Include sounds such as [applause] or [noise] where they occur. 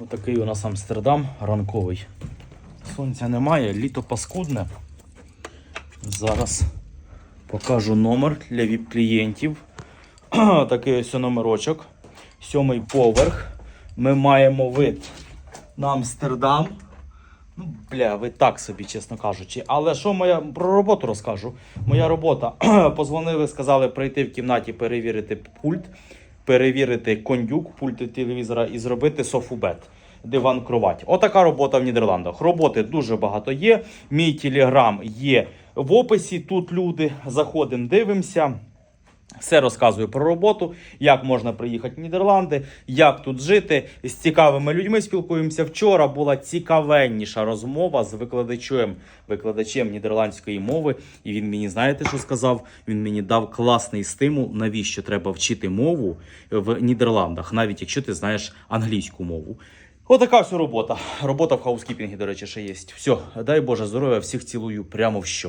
Отакий у нас Амстердам ранковий. Сонця немає, літо паскудне. Зараз покажу номер для віп-клієнтів. [clears throat] Такий ось номерочок. Сьомий поверх. Ми маємо вид на Амстердам. Ну, бля, ви так собі, чесно кажучи. Але що моя про роботу розкажу? Моя робота. [clears throat] Позвонили, сказали прийти в кімнаті, перевірити пульт, перевірити кондюк, пульт телевізора і зробити софубет. Диван кровать. Отака робота в Нідерландах. Роботи дуже багато є. Мій телеграм є в описі. Тут люди заходимо, дивимося. Все розказую про роботу, як можна приїхати в Нідерланди, як тут жити. З цікавими людьми спілкуємося. Вчора була цікавенніша розмова з викладачем, викладачем нідерландської мови. І він мені, знаєте, що сказав? Він мені дав класний стимул, навіщо треба вчити мову в Нідерландах, навіть якщо ти знаєш англійську мову. Отака вся робота. Робота в хаускіпінгі, до речі, ще є. Все, дай Боже здоров'я, всіх цілую прямо в що.